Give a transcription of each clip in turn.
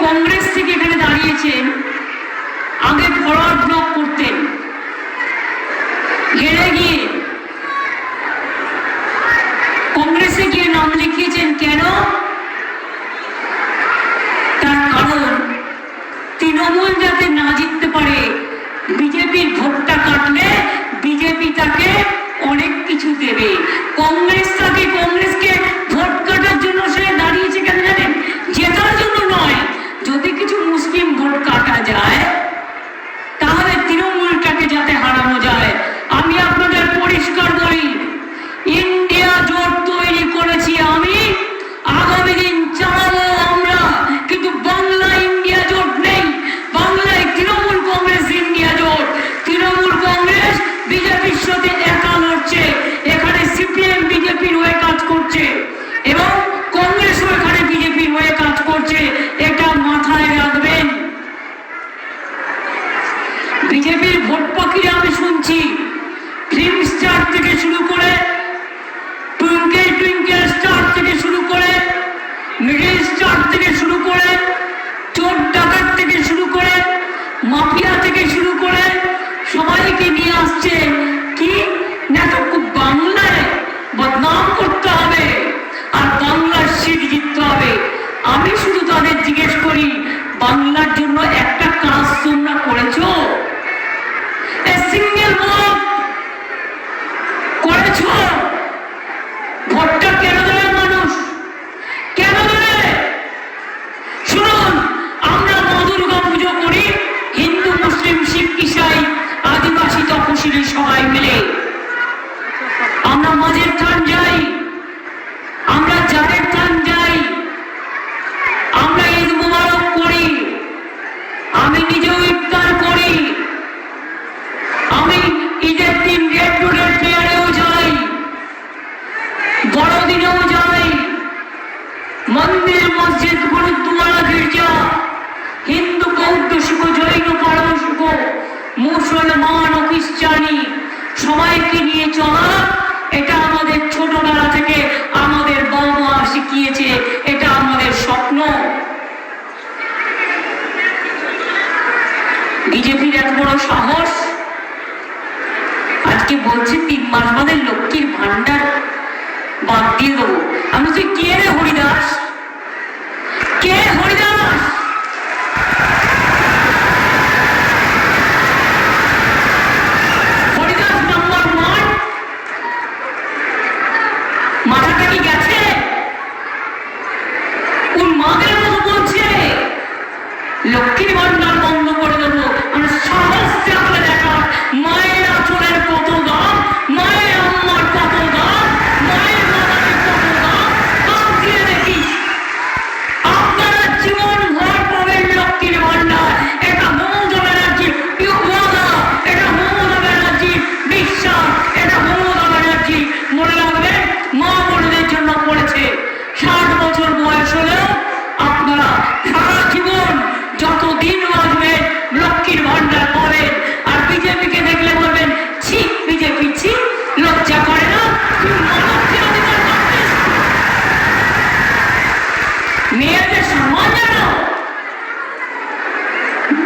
কংগ্রেস থেকে এখানে দাঁড়িয়েছেন, আগে ফরওয়ার্ড ব্লক করতেন। ঘেরে গিয়ে কংগ্রেসে গিয়ে নাম লিখিয়েছেন কেন? তার কারণ, তৃণমূল যাতে না জিততে পারে, বিজেপির ভোটটা কাটলে বিজেপি তাকে অনেক কিছু দেবে। কংগ্রেস তাকে কংগ্রেসকে বিজেপির ভোট পাখিরা আমি শুনছি। ড্রিম স্টার থেকে শুরু করে টুইঙ্কেল টুইঙ্কেল স্টার থেকে শুরু করে মিডিল স্টার থেকে শুরু করে চোর ডাকাত থেকে শুরু করে মাফিয়া থেকে শুরু করে সবাইকে নিয়ে আসছে কি? না তো খুব বাংলায় বদনাম করতে হবে আর বাংলার সিট জিততে হবে। আমি শুধু তাদের জিজ্ঞেস করি, বাংলার জন্য একটা কাজ তোমরা করেছ? সিঙ্গেল মত করেছ? মসজিদগুলো গির্জা হিন্দু বৌদ্ধ জৈন মুসলমান ও খ্রিস্টানি, সবাইকে নিয়ে চলা, এটা আমাদের ছোটবেলা থেকে আমাদের শিখিয়েছে, এটা আমাদের স্বপ্ন। বিজেপির এত বড় সাহস? আজকে বলছে তিন মাস বাদে লক্ষ্মীর ভান্ডার বাদ দিয়ে দেবো। আমি কে রে হরিদাস?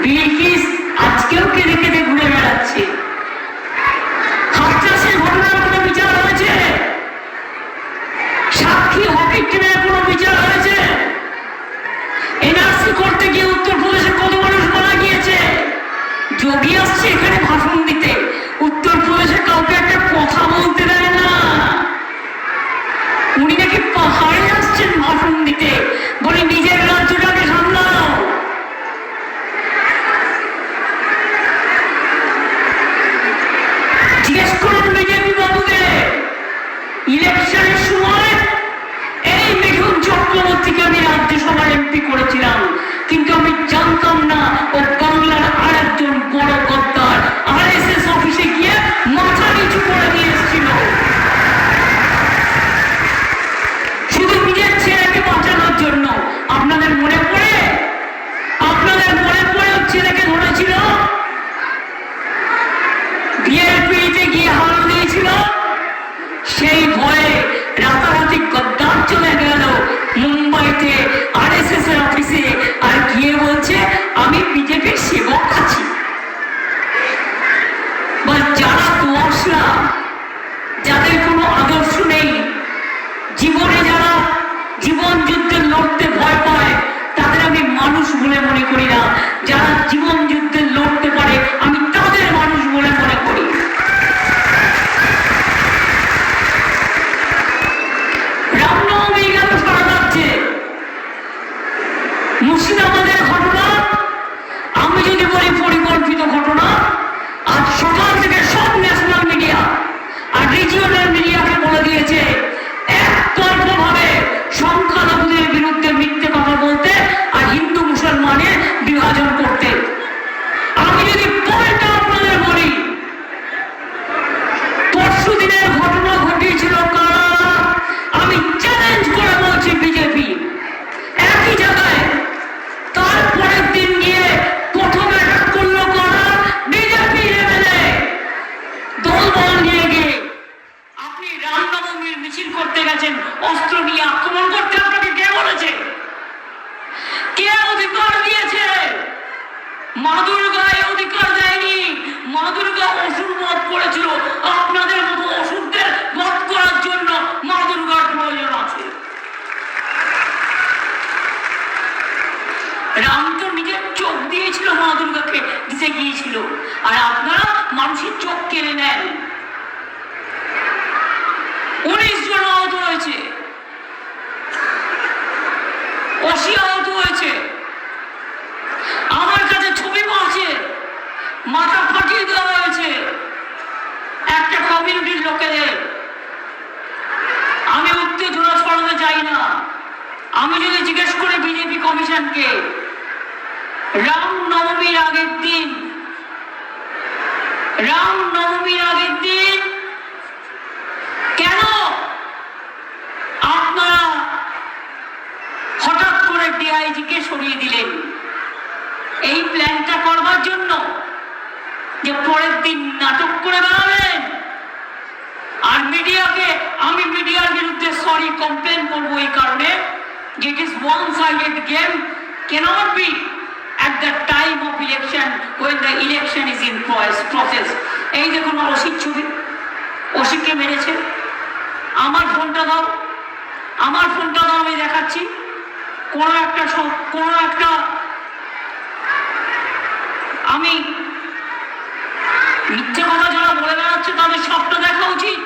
বিলকিস আজকেও কেঁদে কেঁদে ঘুরে বেড়াচ্ছে। মুর্শিদাবাদের ঘটনা, আমি যদি বলি পরিকল্পিত ঘটনা, আজ সকাল থেকে সব ন্যাশনাল মিডিয়া আর রিজিওনাল মিডিয়াকে বলে দিয়েছে অস্ত্র নিয়ে আক্রমণ করতে আপনাকে কে বলেছে? কে অধিকার দিয়েছে? মা দুর্গায় অধিকার দেয়নি। মা দুর্গা অসুর বধ করেছিল। আপনাদের মতো অসুরদের বধ করার জন্য মা দুর্গার প্রয়োজন আছে। রাম তো নিজের চোখ দিয়েছিল মা দুর্গাকে দিতে গিয়েছিল। আর আপনারা মানুষের চোখ কেড়ে নেন। উনিশ জন আহত হয়েছে অসি আহত হয়েছে আমার কাছে ছবি আছে মাথা ফাটিয়ে দেওয়া হয়েছে একটা কমিউনিটির লোকেদের। আমি উত্তেজনা ছড়াতে চাই না। আমি যদি জিজ্ঞেস করি বিজেপি কমিশনকে, রাম নবমীর আগের দিন, রাম নবমীর আগের দিন কেন আপনারা হঠাৎ করে ডিআইজি কে সরিয়ে দিলেন? এই প্ল্যানটা করবার জন্য যে পরের দিন নাটক করে বেড়াবেন? আর মিডিয়াকে আমি মিডিয়ার বিরুদ্ধে সরি কমপ্লেন করব এই কারণে। It is one sided game cannot be at the time of election when the election is in process. এই দেখুন অসিত ছবি অসিতকে মেরেছে। আমার ফোনটা দাও। আমার ফোনটা দাও, আমি দেখাচ্ছি। কোনো একটা কোনো একটা আমি মিথ্যে কথা যারা স্বপ্ন দেখা উচিত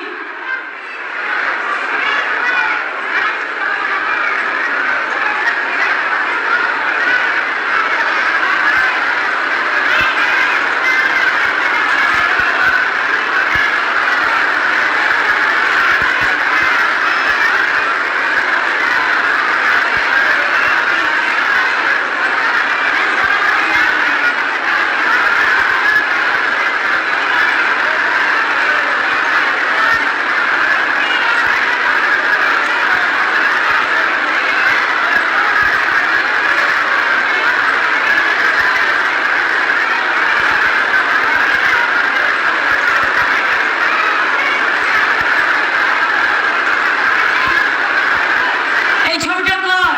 এই ছবিটা কার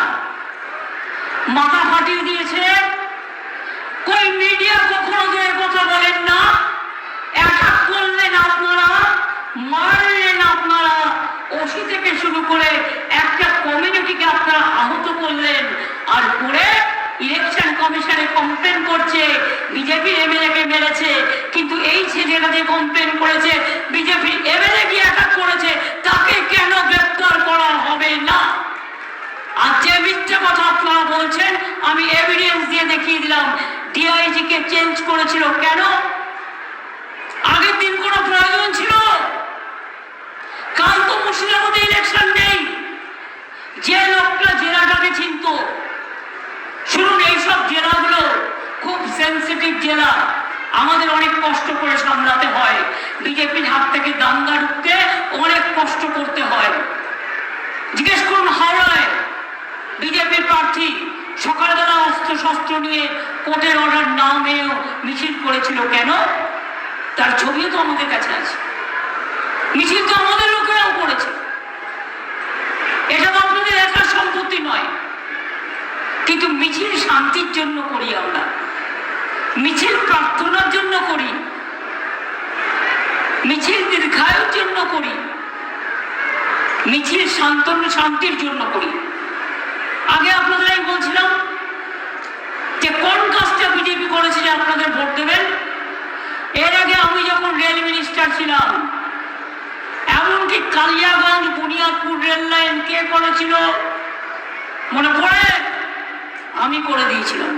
মাথা ফাটিয়ে দিয়েছে কই মিডিয়া কখনো তো এ কথা বলেন না অ্যাটাক করলেন আপনারা মারলেন আপনারা ওষি থেকে শুরু করে একটা কমিউনিটিকে আপনারা আহত করলেন আর করে ইলেকশন কমিশনে কমপ্লেন করছে বিজেপি এমএলএ কে মেরেছে, কিন্তু এই ছেলেটা যে কমপ্লেন করেছে বিজেপি এমএলএ কি অ্যাটাক করেছে, তাকে কেন গ্রেপ্তার করা হবে না? আর যে মিথ্যে কথা আপনারা বলছেন, আমি এভিডেন্স দিয়ে দেখিয়ে দিলাম ডিআইজি কে চেঞ্জ করেছিল কেন? আগের দিন কোনো প্রয়োজন ছিল? কাল তো মুর্শিদাবাদে ইলেকশন নেই। যে লোকটা জেলাটাকে চিনত শুনুন, এইসব জেলাগুলো খুব সেন্সিটিভ জেলা। আমাদের অনেক কষ্ট করে সামলাতে হয়। বিজেপির হাত থেকে দাঙ্গা ঢুকতে অনেক কষ্ট করতে হয়। জিজ্ঞেস করুন, হাওড়ায় বিজেপির প্রার্থী সকালবেলা অস্ত্র শস্ত্র নিয়ে কোর্টের অর্ডার না মেয়েও মিছিল করেছিল কেন? তার ছবিও তো আমাদের কাছে আছে। মিছিল তো আমাদের লোকেরাও করেছে। এটা তো আপনাদের কিন্তু মিছিল শান্তির জন্য করি আমরা। মিছিল প্রার্থনার জন্য করি। মিছিল দীর্ঘায়ুর জন্য করি। মিছিল শান্তন শান্তির জন্য করি। আগে আপনাদের আমি বলছিলাম যে, কোন কাজটা বিজেপি করেছে যে আপনাদের ভোট দেবেন? এর আগে আমি যখন রেল মিনিস্টার ছিলাম, এমনকি কালিয়াগঞ্জ, বুনিয়াদপুর রেল লাইন কে করেছিল? মনে পড়ে? আমি করে দিয়েছিলাম।